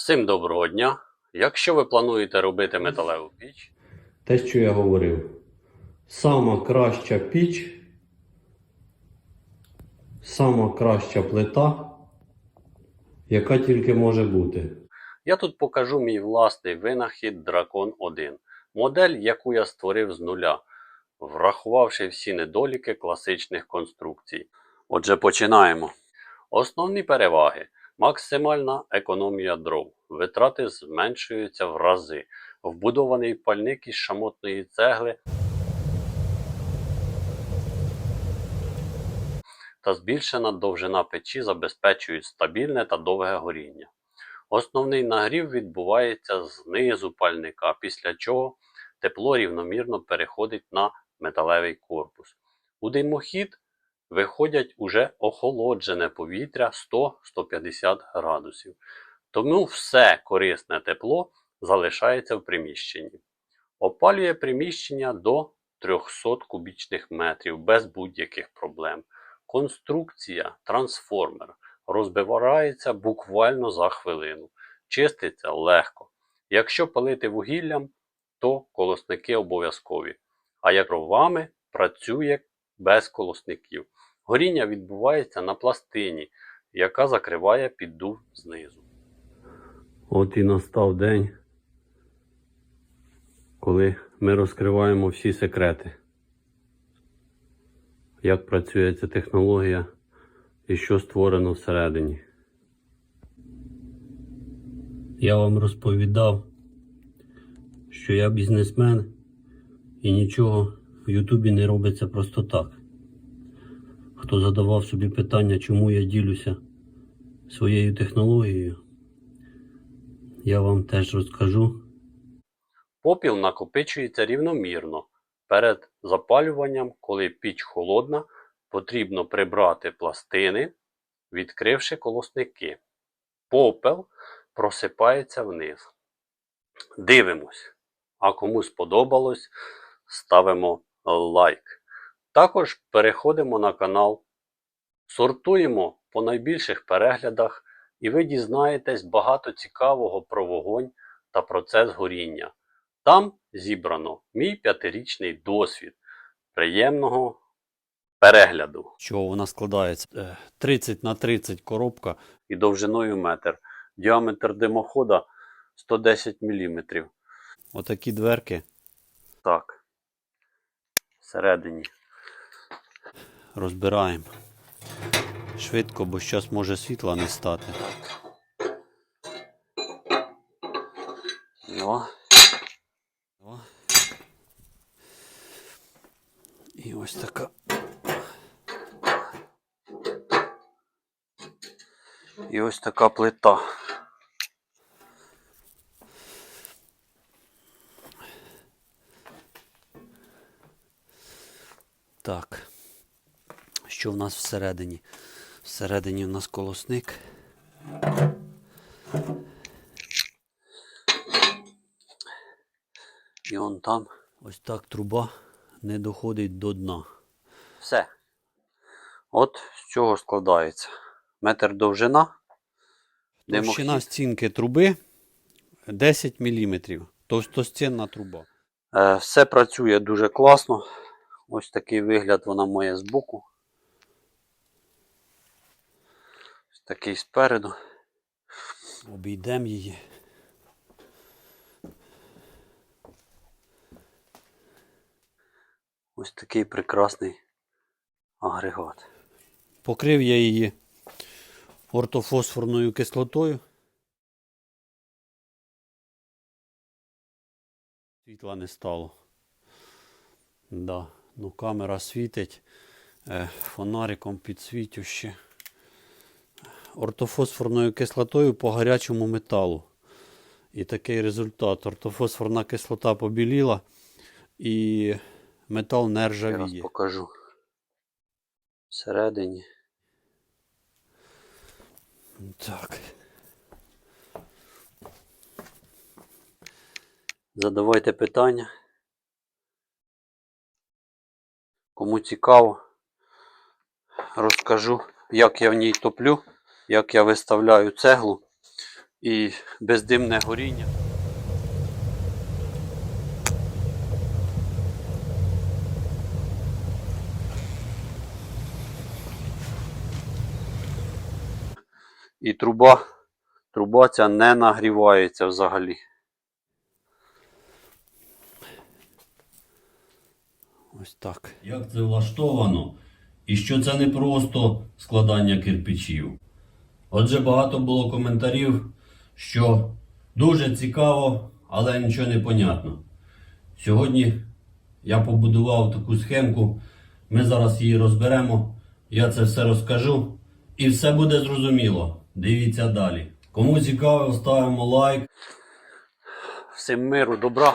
Всім доброго дня! Якщо ви плануєте робити металеву піч, Те, що я говорив. Сама краща піч, сама краща плита, яка тільки може бути. я тут покажу мій власний винахід Дракон 1, модель, яку я створив з нуля, врахувавши всі недоліки класичних конструкцій. Отже, починаємо. Основні переваги: максимальна економія дров, витрати зменшуються в рази, вбудований пальник із шамотної цегли та збільшена довжина печі забезпечують стабільне та довге горіння. Основний нагрів відбувається знизу пальника, після чого тепло рівномірно переходить на металевий корпус. У димохід виходять уже охолоджене повітря 100-150 градусів. Тому все корисне тепло залишається в приміщенні. Опалює приміщення до 300 кубічних метрів без будь-яких проблем. Конструкція трансформер розбивається буквально за хвилину. Чиститься легко. Якщо палити вугіллям, то колосники обов'язкові. А як дровами працює без колосників. Горіння відбувається на пластині, яка закриває піддув знизу. От і настав день, коли ми розкриваємо всі секрети. Як працює ця технологія і що створено всередині. Я вам розповідав, що я бізнесмен і нічого Ютубі не робиться просто так. Хто задавав собі питання, чому я ділюся своєю технологією, я вам теж розкажу. Попіл накопичується рівномірно. Перед запалюванням, коли піч холодна, потрібно прибрати пластини, відкривши колосники. Попел просипається вниз. Дивимось. А кому сподобалось, ставимо лайк. Також переходимо на канал, сортуємо по найбільших переглядах, і ви дізнаєтесь багато цікавого про вогонь та процес горіння. Там зібрано мій п'ятирічний досвід приємного перегляду. Що вона складається? Е, 30 на 30 коробка. і довжиною метр. Діаметр димохода 110 мм. Отакі дверки Так. Всередині. розбираємо. Швидко, бо зараз може світла не стати. О, О. І ось така. і ось така плита. Так. Що в нас всередині? Всередині в нас колосник. І он там. Ось так труба не доходить до дна. Все. От з чого складається. Метр довжина. Димохід. стінки труби 10 мм. Товстостінна труба. Е, все працює дуже класно. Ось такий вигляд вона має збоку. Ось такий спереду. Обійдемо її. Ось такий прекрасний агрегат. Покрив я її ортофосфорною кислотою. Світла не стало. Да. Ну, камера світить е, фонариком підсвітю ще. Ортофосфорною кислотою по гарячому металу. І такий результат. Ортофосфорна кислота побіліла і метал не Ще раз ржавіє. покажу. Всередині. Так. Задавайте питання. Цікаво, розкажу, як я в ній топлю, як я виставляю цеглу і бездимне горіння. І труба, труба ця не нагрівається взагалі. Ось так. Як це влаштовано? І що це не просто складання кирпичів. Отже, багато було коментарів, що дуже цікаво, але нічого не понятно. Сьогодні я побудував таку схемку. Ми зараз її розберемо. Я це все розкажу. І все буде зрозуміло. Дивіться далі. Кому цікаво, ставимо лайк. Всім миру, добра.